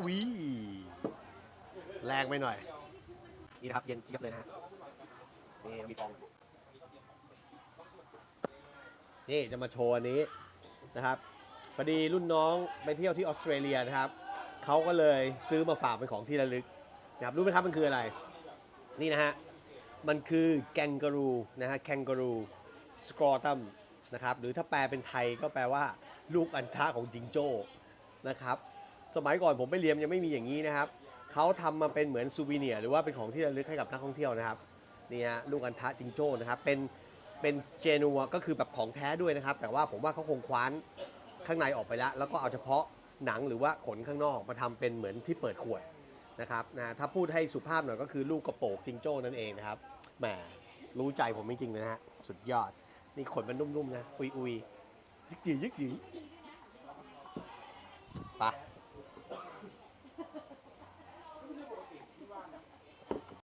อุ้ยแรงไปหน่อย นี่นะครับ เย็นเจี๊ยบเลยนะฮะนี่มีฟอง นี่จะมาโชว์อันนี้นะครับพอดีรุ่นน้องไปเที่ยวที่ออสเตรเลียนะครับเขาก็เลยซื้อมาฝากเป็นของที่ระลึกนะครับรู้ไหมครับมันคืออะไร นี่นะฮะมันคือแกงกรูนะฮะแคนการูสกรอตัมนะครับหรือถ้าแปลเป็นไทยก็แปลว่า ลูกอันทะของจิงโจ้นะครับ สมัยก่อนผมไปเรียนยังไม่มีอย่างนี้นะครับเขาทำมาเป็นเหมือนซูวิเนียหรือว่าเป็นของที่ระลึกให้กับนักท่องเที่ยวนะครับนี่ฮะลูกอันทะจิงโจ้นะครับเป็นเป็นเจนัวก็คือแบบของแท้ด้วยนะครับ แต่ว่าผมว่าเขาคงคว้านข้างในออกไปแล้ว แล้วก็เอาเฉพาะหนังหรือว่าขนข้างนอกมาทำเป็นเหมือนที่เปิดขวดนะครับนะถ้าพูดให้สุภาพหน่อยก็คือลูกกระโปรงจิงโจ้นั่นเองนะครับแหมรู้ใจผมจริงๆนะฮะสุดยอด นี่ขนมันนุ่มๆนะ อุยอุยยึกยืยึกยืไป